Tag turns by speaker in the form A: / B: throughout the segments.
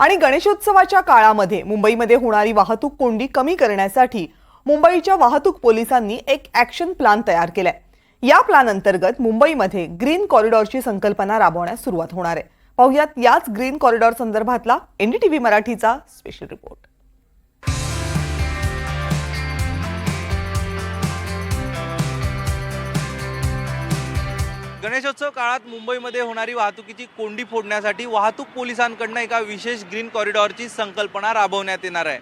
A: आणि गणेशोत्सवाच्या काळामध्ये मुंबईमध्ये होणारी वाहतूक कोंडी कमी करण्यासाठी मुंबईच्या वाहतूक पोलिसांनी एक ॲक्शन प्लॅन तयार केलाय. या प्लॅन अंतर्गत मुंबईमध्ये ग्रीन कॉरिडॉरची संकल्पना राबवण्यास सुरुवात होणार आहे. पाहुयात याच ग्रीन कॉरिडॉर संदर्भातला एनडीटीव्ही मराठीचा स्पेशल रिपोर्ट
B: गणेशोत्सव काळात मुंबईमध्ये होणारी वाहतुकीची कोंडी फोडण्यासाठी वाहतूक पोलिसांकडनं एका विशेष ग्रीन कॉरिडॉरची संकल्पना राबवण्यात येणार आहे.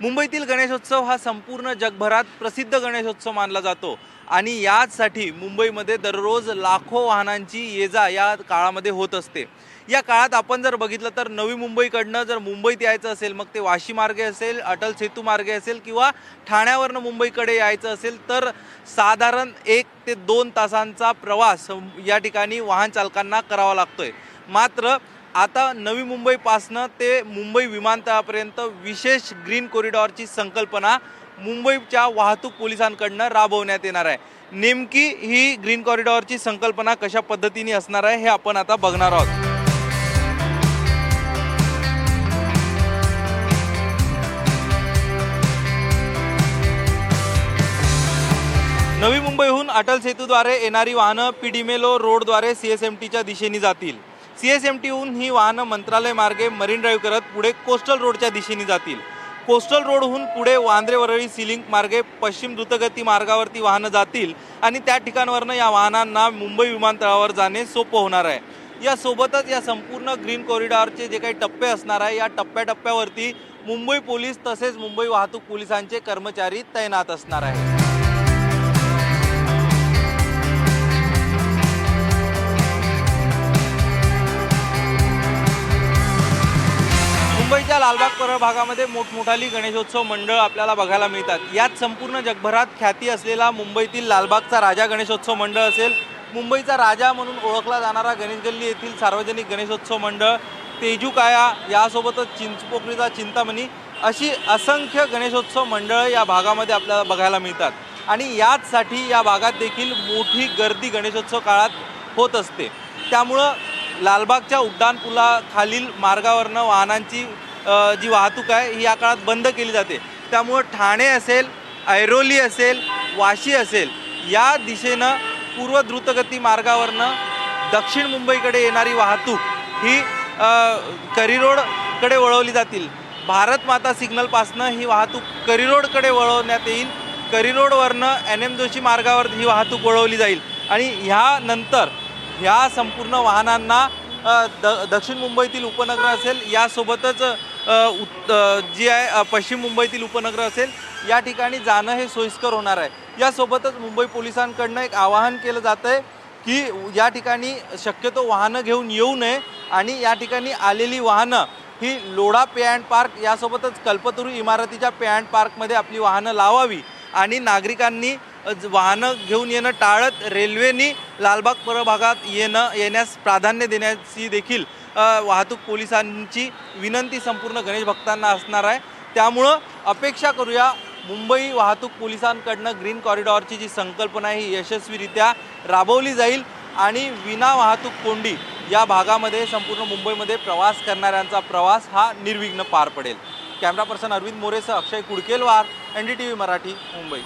B: मुंबईतील गणेशोत्सव हा संपूर्ण जगभरात प्रसिद्ध गणेशोत्सव मानला जातो आणि याचसाठी मुंबईमध्ये दररोज लाखो वाहनांची ये जा या काळामध्ये होत असते. या काळात आपण जर बघितलं तर नवी मुंबईकडनं जर मुंबईत यायचं असेल मग ते वाशी मार्गे असेल अटल सेतू मार्गे असेल किंवा ठाण्यावरनं मुंबईकडे यायचं असेल तर साधारण एक ते दोन तासांचा प्रवास या ठिकाणी वाहन चालकांना करावा लागतोय. मात्र आता नवी मुंबईपासनं ते मुंबई विमानतळापर्यंत विशेष ग्रीन कॉरिडॉरची संकल्पना मुंबईच्या वाहतूक पोलिसांकडनं राबवण्यात येणार आहे. नेमकी ही ग्रीन कॉरिडॉरची संकल्पना कशा पद्धतीने असणार आहे हे आपण आता बघणार आहोत. नवी मुंबईहून अटल सेतूद्वारे येणारी वाहनं पिडिमेलो रोडद्वारे सी एस एम टीच्या दिशेने जातील. सी एस एम टीहून ही वाहनं मंत्रालय मार्गे मरीन ड्राईव्ह करत पुढे कोस्टल रोडच्या दिशेने जातील. कोस्टल रोडहून पुढे वांद्रे वरळी सिलिंक मार्गे पश्चिम द्रुतगती मार्गावरती वाहनं जातील आणि त्या ठिकाणावरनं या वाहनांना मुंबई विमानतळावर जाणे सोपं होणार आहे. यासोबतच या संपूर्ण ग्रीन कॉरिडॉरचे जे काही टप्पे असणार आहे या टप्प्याटप्प्यावरती मुंबई पोलीस तसेच मुंबई वाहतूक पोलिसांचे कर्मचारी तैनात असणार आहेत. लालबाग परळ भागामध्ये मोठमोठाली गणेशोत्सव मंडळ आपल्याला बघायला मिळतात. यात संपूर्ण जगभरात ख्याती असलेला मुंबईतील लालबागचा राजा गणेशोत्सव मंडळ असेल. मुंबईचा राजा म्हणून ओळखला जाणारा गणेश गल्ली येथील सार्वजनिक गणेशोत्सव मंडळ तेजू काया यासोबतच चिंचपोकळीचा चिंतामणी अशी असंख्य गणेशोत्सव मंडळं या भागामध्ये आपल्याला बघायला मिळतात. आणि याचसाठी या भागात देखील मोठी गर्दी गणेशोत्सव काळात होत असते. त्यामुळं लालबागच्या उड्डाणपुलाखालील मार्गावरनं वाहनांची जी वाहतूक आहे ही या काळात बंद केली जाते. त्यामुळं ठाणे असेल ऐरोली असेल वाशी असेल या दिशेनं पूर्व द्रुतगती मार्गावरनं दक्षिण मुंबईकडे येणारी वाहतूक ही अ, करिरोडकडे वळवली जातील. भारत माता सिग्नलपासनं ही वाहतूक करिरोडकडे वळवण्यात येईल. करिरोडवरनं एन एम जोशी मार्गावर ही वाहतूक वळवली जाईल. आणि ह्यानंतर ह्या संपूर्ण वाहनांना द दक्षिण मुंबईतील उपनगर असेल यासोबतच जी आहे पश्चिम मुंबईतील उपनगर असेल या ठिकाणी जाणं हे सोयीस्कर होणार आहे. यासोबतच मुंबई पोलिसांकडनं एक आवाहन केलं जातं आहे की या ठिकाणी शक्यतो वाहनं घेऊन येऊ नये आणि या ठिकाणी आलेली वाहनं ही लोढा पे अँड पार्क यासोबतच कल्पतरू इमारतीच्या पे अँड पार्कमध्ये आपली वाहनं लावावी आणि नागरिकांनी ज- वाहनं घेऊन येणं टाळत रेल्वेनी लालबाग प्रभागात येणं येण्यास प्राधान्य देण्याची देखील वाहतूक पोलिसांची विनंती संपूर्ण गणेश भक्तांना असणार आहे. त्यामुळं अपेक्षा करूया मुंबई वाहतूक पोलिसांकडनं ग्रीन कॉरिडॉरची जी संकल्पना आहे ही यशस्वीरित्या राबवली जाईल आणि विना वाहतूक कोंडी या भागामध्ये संपूर्ण मुंबईमध्ये प्रवास करणाऱ्यांचा प्रवास हा निर्विघ्न पार पडेल. Camera person Arvind मोरेसह Akshay Kudkelwar N D T V Marathi Mumbai.